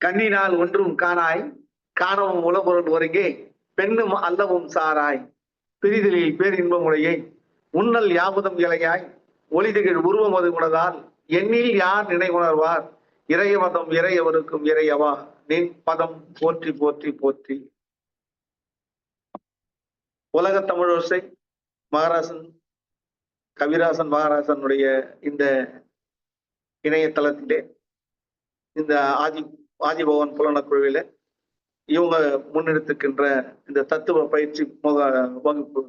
கண்ணினால் ஒன்றும் காணாய் காணவும் உளபொருள் ஒருங்கே பெண்ணும் அல்லவும் சாராய். பிரிதலில் பேரின்பம் உடையை உன்னல் யாபதம் இலையாய் ஒளிதிகள் உருவம் அது உணதால் எண்ணில் யார் நினைவுணர்வார் இறையவதம் இறையவருக்கும் இறையவா நின் பதம் போற்றி போற்றி போற்றி. உலக தமிழோசை மகாராசன் கவிராசன் மகாராசனுடைய இந்த இணையதளத்திலே இந்த ஆதி வாஜிபவன் புலன குழுவில இவங்க முன்னெடுத்துக்கின்ற இந்த தத்துவ பயிற்சி வகுப்பு.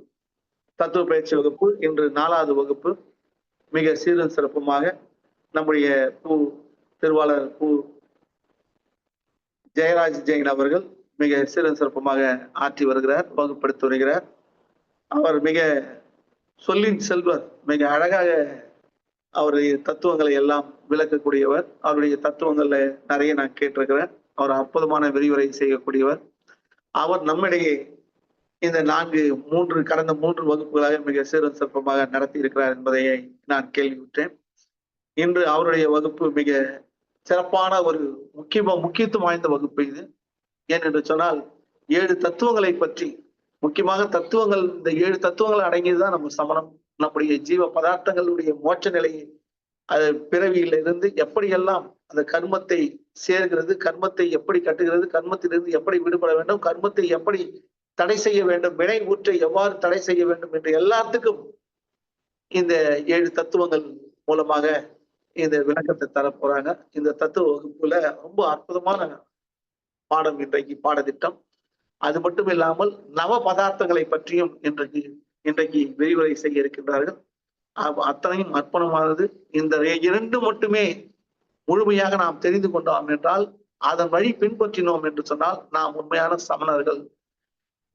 தத்துவ பயிற்சி வகுப்பு இன்று நாலாவது வகுப்பு. மிக சீரும் சிறப்புமாக நம்முடைய பூ திருவாளர் பூ ஜெயராஜ் ஜெயின் அவர்கள் மிக சீரும் சிறப்புமாக ஆற்றி வருகிறார் வகுப்படுத்தி வருகிறார். அவர் மிக சொல்லின் செல்வர் மிக அழகாக அவருடைய தத்துவங்களை எல்லாம் விளக்கக்கூடியவர். அவருடைய தத்துவங்கள்ல நிறைய நான் கேட்டிருக்கிறேன். அவர் அற்புதமான விரிவுரை செய்யக்கூடியவர். அவர் நம்மிடையே இந்த நான்கு மூன்று கடந்த மூன்று வகுப்புகளாக மிக சீரும் சிறப்பமாக நடத்தி இருக்கிறார் என்பதை நான் கேள்விவிட்டேன் இன்று அவருடைய வகுப்பு மிக சிறப்பான ஒரு முக்கிய முக்கியத்துவம் வாய்ந்த வகுப்பு இது. ஏனென்று சொன்னால் ஏழு தத்துவங்களை பற்றி முக்கியமாக தத்துவங்கள் இந்த ஏழு தத்துவங்கள் அடங்கியதுதான் நம்ம சமணம். நம்முடைய ஜீவ பதார்த்தங்களுடைய மோட்ச நிலையை அது பிறவியில இருந்து எப்படியெல்லாம் அந்த கர்மத்தை சேர்கிறது கர்மத்தை எப்படி கட்டுகிறது கர்மத்திலிருந்து எப்படி விடுபட வேண்டும் கர்மத்தை எப்படி தடை செய்ய வேண்டும் வினை ஊற்றை எவ்வாறு தடை செய்ய வேண்டும் என்று எல்லாத்துக்கும் இந்த ஏழு தத்துவங்கள் மூலமாக இந்த விளக்கத்தை தரப்போறாங்க. இந்த தத்துவ வகுப்புல ரொம்ப அற்புதமான பாடம் இன்றைக்கு பாடத்திட்டம். அது மட்டும் இல்லாமல் நவ பதார்த்தங்களை பற்றியும் இன்றைக்கு இன்றைக்கு விரிவுரை செய்ய இருக்கின்றார்கள். அத்தனையும் அர்ப்பணமானது இந்த இரண்டு மட்டுமே முழுமையாக நாம் தெரிந்து கொண்டோம் என்றால் அதன் வழி பின்பற்றினோம் என்று சொன்னால் நாம் உண்மையான சமணர்கள்.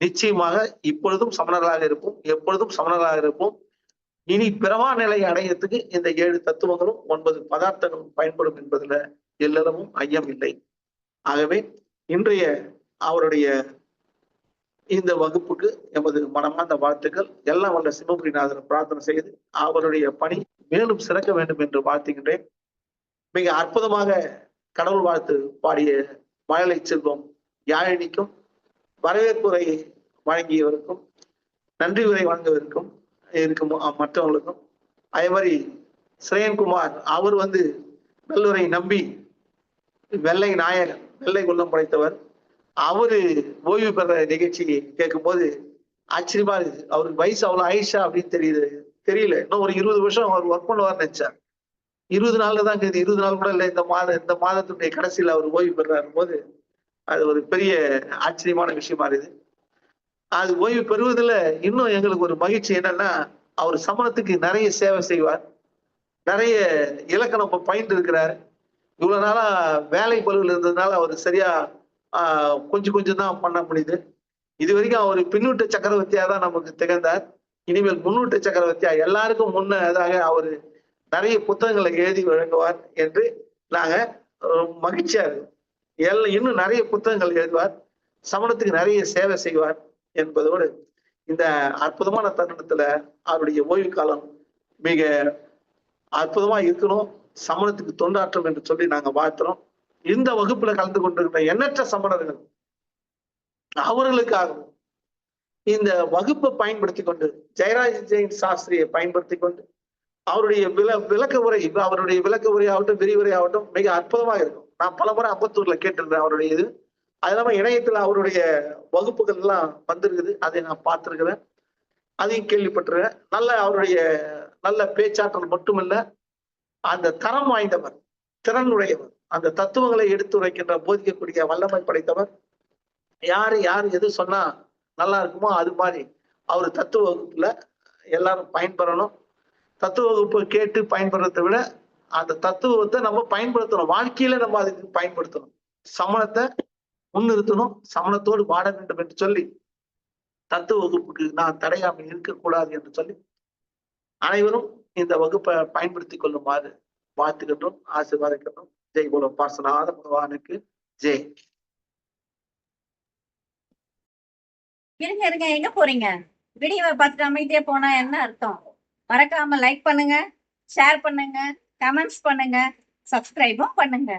நிச்சயமாக இப்பொழுதும் சமணர்களாக இருப்போம் எப்பொழுதும் சமணர்களாக இருப்போம். இனி பிறவா நிலை அடையத்துக்கு இந்த ஏழு தத்துவங்களும் ஒன்பது பதார்த்தங்களும் பயன்படும் என்பதுல எல்லளவும் ஐயம் இல்லை ஆகவே இன்றைய அவருடைய இந்த வகுப்புக்கு எமது மனமார்ந்த வாழ்த்துக்கள். எல்லாம் வல்ல சிவபுரிநாதன் பிரார்த்தனை செய்து அவருடைய பணி மேலும் சிறக்க வேண்டும் என்று வாழ்த்துகின்றேன். மிக அற்புதமாக கடவுள் வாழ்த்து பாடிய மழலை செல்வம் யாழினிக்கும் வரவேற்புரை வழங்கியவருக்கும் நன்றி உரை வழங்கவிருக்கும் இருக்கும் மற்றவங்களுக்கும் அதே மாதிரி ஸ்ரேயன்குமார் அவர் வந்து நல்லுரை நம்பி வெள்ளை நாயகன் வெள்ளை குள்ளம் படைத்தவர். அவரு ஓய்வு பெற நிகழ்ச்சி கேட்கும்போது ஆச்சரியமா இருக்கு அவருக்கு வயசு அவ்வளவு ஆயிஷா அப்படின்னு தெரியுது. தெரியல. இன்னும் ஒரு இருபது வருஷம் அவர் ஒர்க் பண்ணுவார்னு நினைச்சார். இருபது நாள்ல தான் இருக்குது. இருபது நாள் கூட இல்லை. இந்த மாதம் இந்த மாதத்துடைய கடைசியில் அவர் ஓய்வு பெறாரு போது அது ஒரு பெரிய ஆச்சரியமான விஷயமா இருக்குது. அது ஓய்வு பெறுவதில் இன்னும் எங்களுக்கு ஒரு மகிழ்ச்சி என்னன்னா அவர் சமணத்துக்கு நிறைய சேவை செய்வார். நிறைய இலக்கணம் பயின்று இருக்கிறார் இவ்வளவு நாளா வேலை பழுவில் இருந்ததுனால அவர் சரியா கொஞ்சம் கொஞ்சம் தான் பண்ண முடியுது. இது வரைக்கும் அவர் பின்னூட்ட சக்கரவர்த்தியா தான் நமக்கு திகழ்ந்தார். இனிமேல் முன்னூட்ட சக்கரவர்த்தியா எல்லாருக்கும் முன்னதாக அவர் நிறைய புத்தகங்களை எழுதி வழங்குவார் என்று நாங்க மகிழ்ச்சியா இருக்கோம். எல்லாம் இன்னும் நிறைய புத்தகங்கள் எழுதுவார். சமணத்துக்கு நிறைய சேவை செய்வார் என்பதோடு இந்த அற்புதமான தருணத்துல அவருடைய ஓய்வு காலம் மிக அற்புதமா இருக்கணும். சமணத்துக்கு தொண்டாற்றம் என்று சொல்லி நாங்க வாழ்த்துறோம். இந்த வகுப்புல கலந்து கொண்டிருக்கிற எண்ணற்ற சமணர்கள் அவர்களுக்காகவும் இந்த வகுப்பை பயன்படுத்தி கொண்டு ஜெயராஜ் ஜெயின் சாஸ்திரியை பயன்படுத்தி கொண்டு அவருடைய வில விளக்க உரை அவருடைய விளக்க உரை ஆகட்டும் விரிவுரை ஆகட்டும் மிக அற்புதமாக இருக்கும். நான் பல முறை அம்பத்தூர்ல கேட்டிருந்தேன் அவருடைய இது. அது இல்லாம இணையத்துல அவருடைய வகுப்புகள் எல்லாம் வந்திருக்குது. அதை நான் பார்த்துருக்குறேன். அதையும் கேள்விப்பட்டிருக்கேன் நல்ல அவருடைய நல்ல பேச்சாற்றல் மட்டுமல்ல அந்த தரம் வாய்ந்தவர் திறனுடையவர். அந்த தத்துவங்களை எடுத்துரைக்கின்ற போதிக்கக்கூடிய வல்லமை படைத்தவர். யாரு யார் எது சொன்னா நல்லா இருக்குமோ அது மாதிரி அவர் தத்துவ வகுப்புல எல்லாரும் பயன்பெறணும். தத்துவ வகுப்பு கேட்டு பயன்படுறதை விட அந்த தத்துவத்தை நம்ம பயன்படுத்தணும். வாழ்க்கையில நம்ம அதுக்கு பயன்படுத்தணும். சமணத்தை முன்னிறுத்தணும். சமணத்தோடு வாட வேண்டும் என்று சொல்லி தத்துவ வகுப்புக்கு நான் தடையாமல் இருக்கக்கூடாது என்று சொல்லி அனைவரும் இந்த வகுப்பை பயன்படுத்திக் கொள்ளுமாறு வாழ்த்துகின்றோம் ஆசீர்வாதிக்கின்றோம். ஜெய் போல பார்சனாத பகவானுக்கு ஜெய். இருங்க இருங்க எங்க போறீங்க? வீடியோவை பார்த்துட்டு அமைதியே போனா என்ன அர்த்தம்? மறக்காம லைக் பண்ணுங்க ஷேர் பண்ணுங்க கமெண்ட்ஸ் பண்ணுங்க சப்ஸ்கிரைபும் பண்ணுங்க.